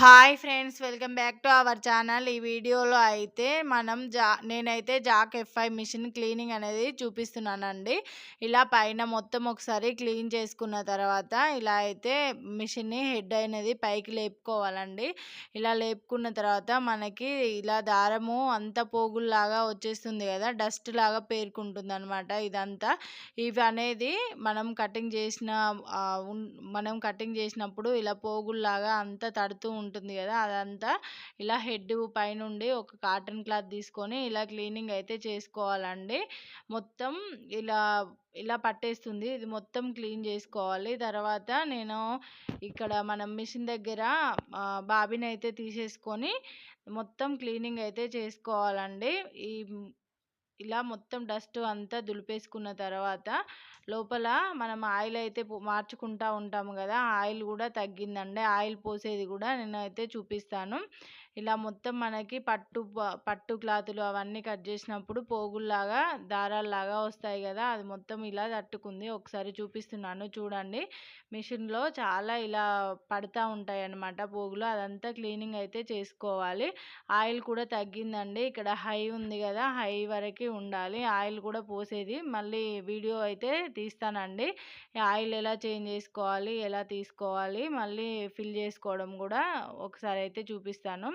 Hi friends welcome back to our channel. ఈ వీడియోలో అయితే మనం జా నేనైతే జాక్ ఎఫ్ఐ మిషన్ క్లీనింగ్ అనేది చూపిస్తున్నానండి. ఇలా పైన మొత్తం ఒకసారి క్లీన్ చేసుకున్న తర్వాత ఇలా అయితే మిషన్ని హెడ్ అనేది పైకి లేపుకోవాలండి. ఇలా లేపుకున్న తర్వాత మనకి ఇలా దారము అంత పోగుల్లాగా వచ్చేస్తుంది కదా డస్ట్ లాగా పేరుకుంటుంది అనమాట ఇదంతా. ఇవి అనేది మనం కటింగ్ చేసిన మనం కటింగ్ చేసినప్పుడు ఇలా పోగుల్లాగా అంతా తడుతూ ఉంటుంది ఉంటుంది కదా! అదంతా ఇలా హెడ్ పైనుండి ఒక కాటన్ క్లాత్ తీసుకొని ఇలా క్లీనింగ్ అయితే చేసుకోవాలండి. మొత్తం ఇలా ఇలా పట్టేస్తుంది. ఇది మొత్తం క్లీన్ చేసుకోవాలి. తర్వాత నేను ఇక్కడ మనం మిషన్ దగ్గర బాబిని అయితే తీసేసుకొని మొత్తం క్లీనింగ్ అయితే చేసుకోవాలండి. ఈ ఇలా మొత్తం డస్ట్ అంతా దులిపేసుకున్న తర్వాత లోపల మనం ఆయిల్ అయితే మార్చుకుంటా ఉంటాము కదా ఆయిల్ కూడా తగ్గిందండి. ఆయిల్ పోసేది కూడా నేను అయితే చూపిస్తాను. ఇలా మొత్తం మనకి పట్టు పట్టు క్లాతులు అవన్నీ కట్ చేసినప్పుడు పోగుల్లాగా దారాల్లాగా వస్తాయి కదా అది మొత్తం ఇలా తట్టుకుంది. ఒకసారి చూపిస్తున్నాను చూడండి. మిషన్లో చాలా ఇలా పడతా ఉంటాయి అన్నమాట పోగులు. అదంతా క్లీనింగ్ అయితే చేసుకోవాలి. ఆయిల్ కూడా తగ్గిందండి. ఇక్కడ హై ఉంది కదా హై వరకు ఉండాలి. ఆయిల్ కూడా పోసేది. మళ్ళీ వీడియో అయితే తీస్తానండి. ఆయిల్ ఎలా చేంజ్ చేసుకోవాలి ఎలా తీసుకోవాలి మళ్ళీ ఫిల్ చేసుకోవడం కూడా ఒకసారి అయితే చూపిస్తాను.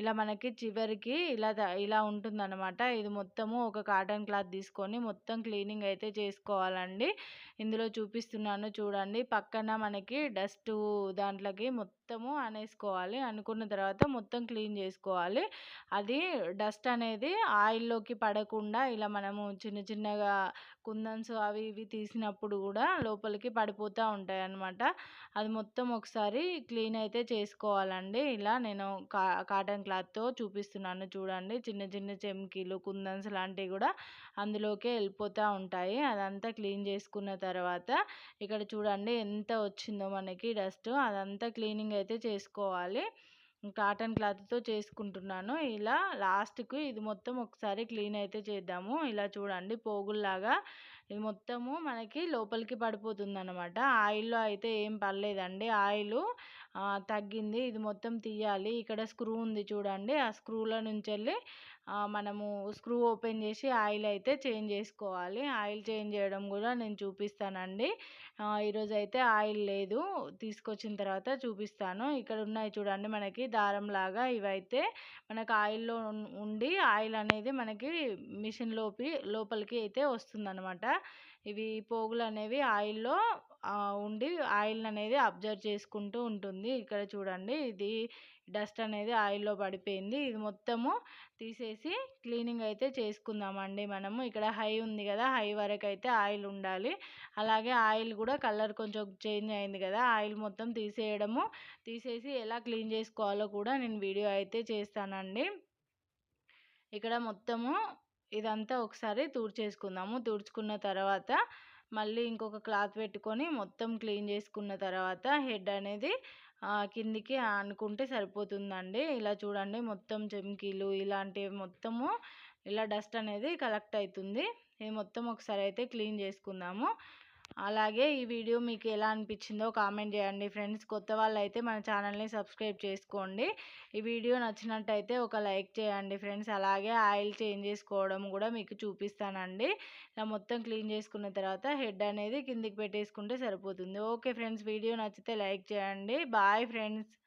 ఇలా మనకి చివరికి ఇలా ఇలా ఉంటుందన్నమాట. ఇది మొత్తము ఒక కాటన్ క్లాత్ తీసుకొని మొత్తం క్లీనింగ్ అయితే చేసుకోవాలండి. ఇందులో చూపిస్తున్నాను చూడండి. పక్కన మనకి డస్ట్ దాంట్లోకి మొత్తము అనేసుకోవాలి. అనుకున్న తర్వాత మొత్తం క్లీన్ చేసుకోవాలి. అది డస్ట్ అనేది ఆయిల్లోకి పడకుండా ఇలా మనము చిన్న చిన్నగా కుందన్స్ అవి ఇవి తీసినప్పుడు కూడా లోపలికి పడిపోతూ ఉంటాయి అన్నమాట. అది మొత్తం ఒకసారి క్లీన్ అయితే చేసుకోవాలండి. ఇలా నేను కా కాటన్ క్లాత్తో చూపిస్తున్నాను చూడండి. చిన్న చిన్న చెమ్కీలు కుందన్స్ లాంటివి కూడా అందులోకే వెళ్ళిపోతూ ఉంటాయి. అదంతా క్లీన్ చేసుకున్న తర్వాత ఇక్కడ చూడండి ఎంత వచ్చిందో మనకి డస్ట్. అదంతా క్లీనింగ్ అయితే చేసుకోవాలి. కాటన్ క్లాత్తో చేసుకుంటున్నాను. ఇలా లాస్ట్కి ఇది మొత్తం ఒకసారి క్లీన్ అయితే చేద్దాము. ఇలా చూడండి పోగుల్లాగా. ఇది మొత్తము మనకి లోపలికి పడిపోతుంది అనమాట ఆయిల్లో అయితే ఏం పర్లేదండి ఆయిల్ తగ్గింది. ఇది మొత్తం తీయాలి. ఇక్కడ స్క్రూ ఉంది చూడండి. ఆ స్క్రూలో నుంచి వెళ్ళి మనము స్క్రూ ఓపెన్ చేసి ఆయిల్ అయితే చేంజ్ చేసుకోవాలి. ఆయిల్ చేంజ్ చేయడం కూడా నేను చూపిస్తానండి. ఈరోజు అయితే ఆయిల్ లేదు. తీసుకొచ్చిన తర్వాత చూపిస్తాను. ఇక్కడ ఉన్నాయి చూడండి మనకి దారం లాగా ఇవైతే. మనకు ఆయిల్లో ఉండి ఆయిల్ అనేది మనకి మిషన్ లోపి లోపలికి అయితే వస్తుందన్నమాట. ఇవి పోగులు అనేవి ఆయిల్లో ఉండి ఆయిల్ అనేది అబ్జర్వ్ చేసుకుంటూ ఉంటుంది. ఇక్కడ చూడండి ఇది డస్ట్ అనేది ఆయిల్లో పడిపోయింది. ఇది మొత్తము తీసేసి క్లీనింగ్ అయితే చేసుకుందామండి మనము. ఇక్కడ హై ఉంది కదా హై వరకు అయితే ఆయిల్ ఉండాలి. అలాగే ఆయిల్ కూడా కలర్ కొంచెం చేంజ్ అయింది కదా ఆయిల్ మొత్తం తీసేయడము. తీసేసి ఎలా క్లీన్ చేసుకోవాలో కూడా నేను వీడియో అయితే చేస్తానండి. ఇక్కడ మొత్తము ఇదంతా ఒకసారి తుడిచేసుకుందాము. తుడుచుకున్న తర్వాత మళ్ళీ ఇంకొక క్లాత్ పెట్టుకొని మొత్తం క్లీన్ చేసుకున్న తర్వాత హెడ్ అనేది కిందికి అనుకుంటే సరిపోతుందండి. ఇలా చూడండి మొత్తం చెమ్కీలు ఇలాంటివి మొత్తము ఇలా డస్ట్ అనేది కలెక్ట్ అవుతుంది. ఇది మొత్తం ఒకసారి అయితే క్లీన్ చేసుకుందాము. అలాగే ఈ వీడియో మీకు ఎలా అనిపించిందో కామెంట్ చేయండి. ఫ్రెండ్స్ కొత్త వాళ్ళైతే మన ఛానల్ని సబ్స్క్రైబ్ చేసుకోండి. ఈ వీడియో నచ్చినట్టయితే ఒక లైక్ చేయండి ఫ్రెండ్స్. అలాగే ఆయిల్ చేంజ్ చేసుకోవడం కూడా మీకు చూపిస్తానండి. ఇలా మొత్తం క్లీన్ చేసుకున్న తర్వాత హెడ్ అనేది కిందికి పెట్టేసుకుంటే సరిపోతుంది. ఓకే ఫ్రెండ్స్ వీడియో నచ్చితే లైక్ చేయండి. Bye friends.